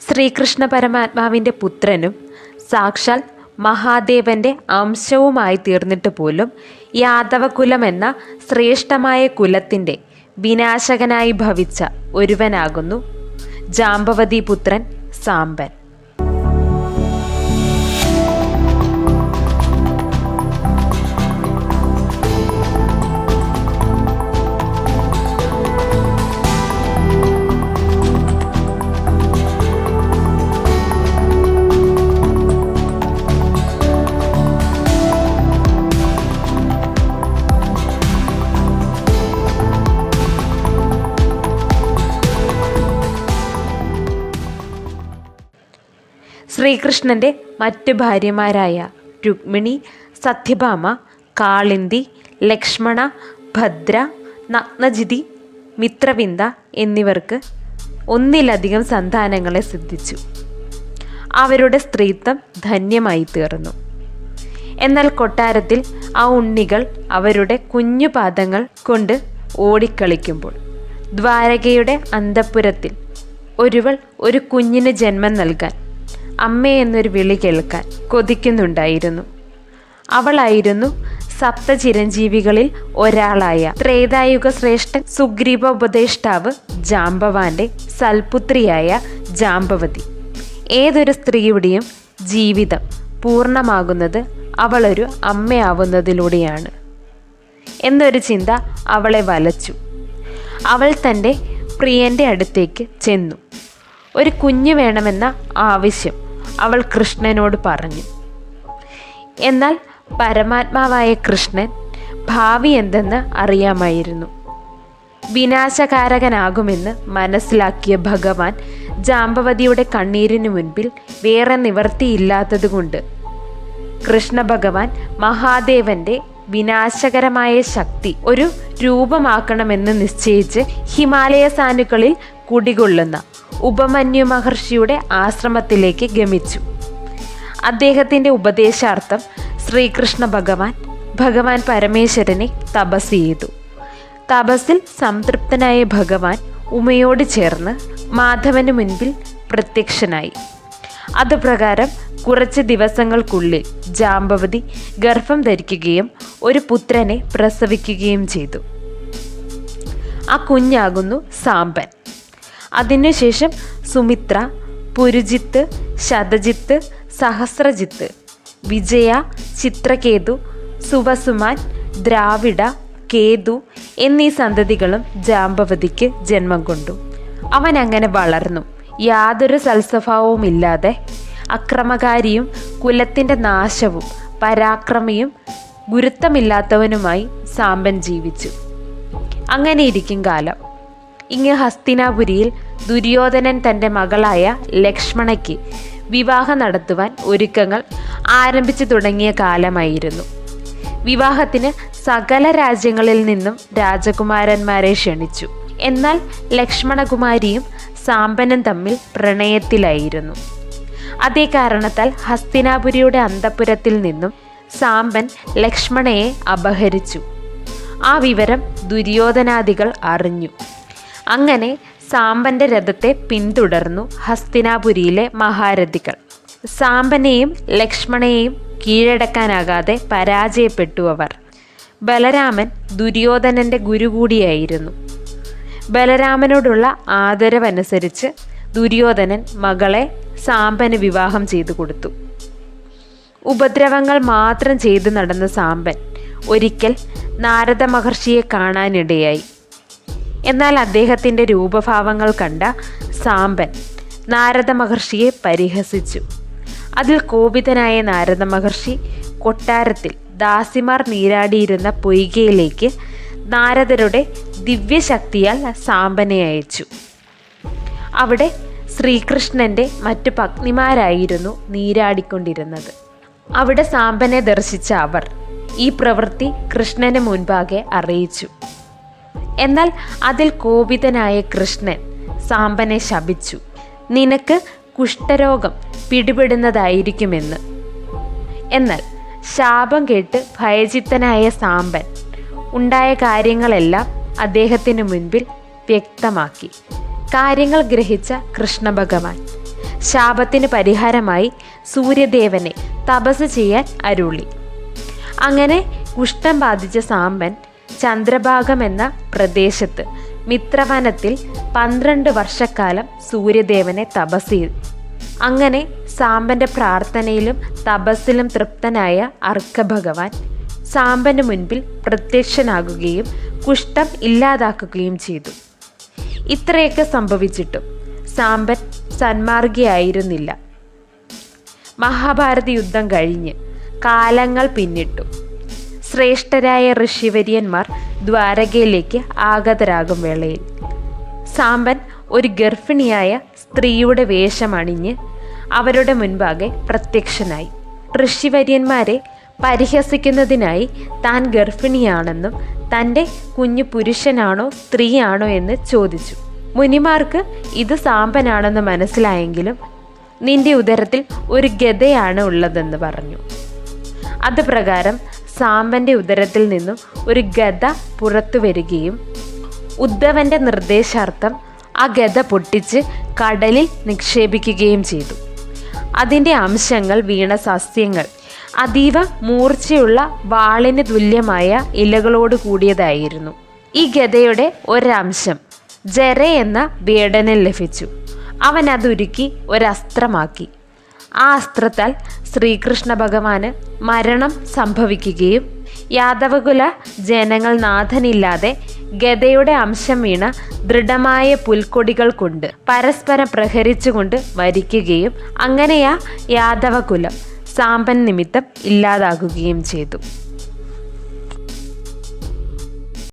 ശ്രീകൃഷ്ണ പരമാത്മാവിന്റെ പുത്രനും സാക്ഷാൽ മഹാദേവന്റെ അംശവുമായി തീർന്നിട്ട് പോലും യാദവകുലം എന്ന ശ്രേഷ്ഠമായ കുലത്തിന്റെ വിനാശകനായി ഭവിച്ച ഒരുവനാകുന്നു ജാമ്പവതി പുത്രൻ സാമ്പൻ. ശ്രീകൃഷ്ണന്റെ മറ്റ് ഭാര്യമാരായ രുക്മിണി സത്യഭാമ കാളിന്തി ലക്ഷ്മണ ഭദ്ര നഗ്നജിതി മിത്രവിന്ദ എന്നിവർക്ക് ഒന്നിലധികം സന്താനങ്ങളെ സിദ്ധിച്ചു. അവരുടെ സ്ത്രീത്വം ധന്യമായി തീർന്നു. എന്നാൽ കൊട്ടാരത്തിൽ ആ ഉണ്ണികൾ അവരുടെ കുഞ്ഞു പാദങ്ങൾ കൊണ്ട് ഓടിക്കളിക്കുമ്പോൾ ദ്വാരകയുടെ അന്തപുരത്തിൽ ഒരുവൾ ഒരു കുഞ്ഞിന് ജന്മം നൽകാൻ അമ്മേ എന്നൊരു വിളി കേൾക്കാൻ കൊതിക്കുന്നുണ്ടായിരുന്നു. അവളായിരുന്നു സപ്ത ചിരഞ്ജീവികളിൽ ഒരാളായ ത്രേതായുഗ ശ്രേഷ്ഠൻ സുഗ്രീവ ഉപദേഷ്ടാവ് ജാമ്പവാന്റെ സൽപുത്രിയായ ജാമ്പവതി. ഏതൊരു സ്ത്രീയുടെയും ജീവിതം പൂർണമാകുന്നത് അവളൊരു അമ്മയാവുന്നതിലൂടെയാണ്. എന്നൊരു ചിന്ത അവളെ വലച്ചു. അവൾ തന്റെ പ്രിയന്റെ അടുത്തേക്ക് ചെന്നു. ഒരു കുഞ്ഞു വേണമെന്ന ആവശ്യം അവൾ കൃഷ്ണനോട് പറഞ്ഞു എന്നാൽ പരമാത്മാവായ കൃഷ്ണൻ ഭാവി എന്തെന്ന് അറിയാമായിരുന്നു. വിനാശകാരകനാകുമെന്ന് മനസ്സിലാക്കിയ ഭഗവാൻ ജാമ്പവതിയുടെ കണ്ണീരിനു മുൻപിൽ വേറെ നിവർത്തിയില്ലാത്തതുകൊണ്ട് കൃഷ്ണ ഭഗവാൻ മഹാദേവന്റെ വിനാശകരമായ ശക്തി ഒരു രൂപമാക്കണമെന്ന് നിശ്ചയിച്ച് ഹിമാലയ സാനുക്കളിൽ കുടികൊള്ളുന്ന ഉപമന്യു മഹർഷിയുടെ ആശ്രമത്തിലേക്ക് ഗമിച്ചു. അദ്ദേഹത്തിന്റെ ഉപദേശാർത്ഥം ശ്രീകൃഷ്ണ ഭഗവാൻ ഭഗവാൻ പരമേശ്വരനെ തപസ് ചെയ്തു. തപസ്സിൽ സംതൃപ്തനായ ഭഗവാൻ ഉമയോട് ചേർന്ന് മാധവന് മുൻപിൽ പ്രത്യക്ഷനായി. അതുപ്രകാരം കുറച്ച് ദിവസങ്ങൾക്കുള്ളിൽ ജാമ്പവതി ഗർഭം ധരിക്കുകയും ഒരു പുത്രനെ പ്രസവിക്കുകയും ചെയ്തു. ആ കുഞ്ഞാകുന്നു സാമ്പൻ. അതിനുശേഷം സുമിത്ര പുരുജിത്ത് ശതജിത്ത് സഹസ്രജിത്ത് വിജയ ചിത്രകേതു സുവസുമാൻ ദ്രാവിഡ കേതു എന്നീ സന്തതികളും ജാമ്പവതിക്ക് ജന്മം കൊണ്ടു. അവൻ അങ്ങനെ വളർന്നു. യാതൊരു സൽസ്വഭാവവുമില്ലാതെ അക്രമകാരിയും കുലത്തിന്റെ നാശവും പരാക്രമിയും ഗുരുത്വമില്ലാത്തവനുമായി സാമ്പൻ ജീവിച്ചു. അങ്ങനെയിരിക്കും കാലം. ഇങ്ങ് ഹസ്തിനാപുരിയിൽ ദുര്യോധനൻ തന്റെ മകളായ ലക്ഷ്മണയ്ക്ക് വിവാഹം നടത്തുവാൻ ഒരുക്കങ്ങൾ ആരംഭിച്ചു തുടങ്ങിയ കാലമായിരുന്നു. വിവാഹത്തിന് സകല രാജ്യങ്ങളിൽ നിന്നും രാജകുമാരന്മാരെ ക്ഷണിച്ചു. എന്നാൽ ലക്ഷ്മണകുമാരിയും സാമ്പനും തമ്മിൽ പ്രണയത്തിലായിരുന്നു. അതേ കാരണത്താൽ ഹസ്തിനാപുരിയുടെ അന്തപുരത്തിൽ നിന്നും സാമ്പൻ ലക്ഷ്മണയെ അപഹരിച്ചു. ആ വിവരം ദുര്യോധനാദികൾ അറിഞ്ഞു. അങ്ങനെ സാമ്പന്റെ രഥത്തെ പിന്തുടർന്നു ഹസ്തിനാപുരിയിലെ മഹാരഥികൾ. സാമ്പനെയും ലക്ഷ്മണയെയും കീഴടക്കാനാകാതെ പരാജയപ്പെട്ടു അവർ ബലരാമൻ ദുര്യോധനന്റെ ഗുരു കൂടിയായിരുന്നു ബലരാമനോടുള്ള ആദരവനുസരിച്ച് ദുര്യോധനൻ മകളെ സാമ്പന് വിവാഹം ചെയ്തു കൊടുത്തു. ഉപദ്രവങ്ങൾ മാത്രം ചെയ്തു നടന്ന സാമ്പൻ ഒരിക്കൽ നാരദ മഹർഷിയെ കാണാനിടയായി. എന്നാൽ അദ്ദേഹത്തിന്റെ രൂപഭാവങ്ങൾ കണ്ട സാമ്പൻ നാരദ മഹർഷിയെ പരിഹസിച്ചു. അതിൽ കോപിതനായ നാരദ മഹർഷി കൊട്ടാരത്തിൽ ദാസിമാർ നീരാടിയിരുന്ന പൊയ്കയിലേക്ക് നാരദരുടെ ദിവ്യശക്തിയാൽ സാമ്പനെ അയച്ചു. അവിടെ ശ്രീകൃഷ്ണന്റെ മറ്റു പത്നിമാരായിരുന്നു നീരാടിക്കൊണ്ടിരുന്നത്. അവിടെ സാമ്പനെ ദർശിച്ച അവർ ഈ പ്രവൃത്തി കൃഷ്ണന് മുൻപാകെ അറിയിച്ചു. എന്നാൽ അതിൽ കോപിതനായ കൃഷ്ണൻ സാമ്പനെ ശപിച്ചു. നിനക്ക് കുഷ്ഠരോഗം പിടിപെടുന്നതായിരിക്കുമെന്ന്. എന്നാൽ ശാപം കേട്ട് ഭയചിത്തനായ സാമ്പൻ ഉണ്ടായ കാര്യങ്ങളെല്ലാം അദ്ദേഹത്തിന് മുൻപിൽ വ്യക്തമാക്കി. കാര്യങ്ങൾ ഗ്രഹിച്ച കൃഷ്ണ ഭഗവാൻ ശാപത്തിന് പരിഹാരമായി സൂര്യദേവനെ തപസ് ചെയ്യാൻ അരുളി. അങ്ങനെ കുഷ്ഠം ബാധിച്ച സാമ്പൻ ചന്ദ്രഭാഗം എന്ന പ്രദേശത്ത് മിത്രവനത്തിൽ പന്ത്രണ്ട് വർഷക്കാലം സൂര്യദേവനെ തപസ് ചെയ്തു. അങ്ങനെ സാമ്പന്റെ പ്രാർത്ഥനയിലും തപസ്സിലും തൃപ്തനായ അർക്കഭഗവാൻ സാമ്പന് മുൻപിൽ പ്രത്യക്ഷനാകുകയും കുഷ്ഠം ഇല്ലാതാക്കുകയും ചെയ്തു. ഇത്രയൊക്കെ സംഭവിച്ചിട്ടും സാമ്പൻ സന്മാർഗിയായിരുന്നില്ല. മഹാഭാരത യുദ്ധം കഴിഞ്ഞ് കാലങ്ങൾ പിന്നിട്ടു. ശ്രേഷ്ഠരായ ഋഷിവര്യന്മാർ ദ്വാരകയിലേക്ക് ആഗതരാകും വേളയിൽ. സാമ്പൻ ഒരു ഗർഭിണിയായ സ്ത്രീയുടെ വേഷമണിഞ്ഞ് അവരുടെ മുൻപാകെ പ്രത്യക്ഷനായി. ഋഷിവര്യന്മാരെ പരിഹസിക്കുന്നതിനായി താൻ ഗർഭിണിയാണെന്നും തന്റെ കുഞ്ഞു പുരുഷനാണോ സ്ത്രീയാണോ എന്ന് ചോദിച്ചു. മുനിമാർക്ക് ഇത് സാമ്പനാണെന്ന് മനസ്സിലായെങ്കിലും നിന്റെ ഉദരത്തിൽ ഒരു ഗതയാണ് ഉള്ളതെന്ന് പറഞ്ഞു. അത് പ്രകാരം സാമ്പന്റെ ഉദരത്തിൽ നിന്നും ഒരു ഗത പുറത്തു വരികയും ഉദ്ധവന്റെ നിർദ്ദേശാർത്ഥം ആ ഗത പൊട്ടിച്ച് കടലിൽ നിക്ഷേപിക്കുകയും ചെയ്തു. അതിന്റെ അംശങ്ങൾ വീണ സസ്യങ്ങൾ അതീവ മൂർച്ചയുള്ള വാളിന് തുല്യമായ ഇലകളോട് കൂടിയതായിരുന്നു. ഈ ഗതയുടെ ഒരംശം ജര എന്ന വേടനിൽ ലഭിച്ചു. അവൻ അതുരുക്കി ഒരസ്ത്രമാക്കി. ആ അസ്ത്രത്താൽ ശ്രീകൃഷ്ണ ഭഗവാന് മരണം സംഭവിക്കുകയും യാദവകുല ജനങ്ങൾ നാഥനില്ലാതെ ഗതയുടെ അംശം വീണ ദൃഢമായ പുൽക്കൊടികൾ കൊണ്ട് പരസ്പരം പ്രഹരിച്ചുകൊണ്ട് മരിക്കുകയും അങ്ങനെയാ യാദവകുലം സാമ്പൻ നിമിത്തം ഇല്ലാതാകുകയും ചെയ്തു.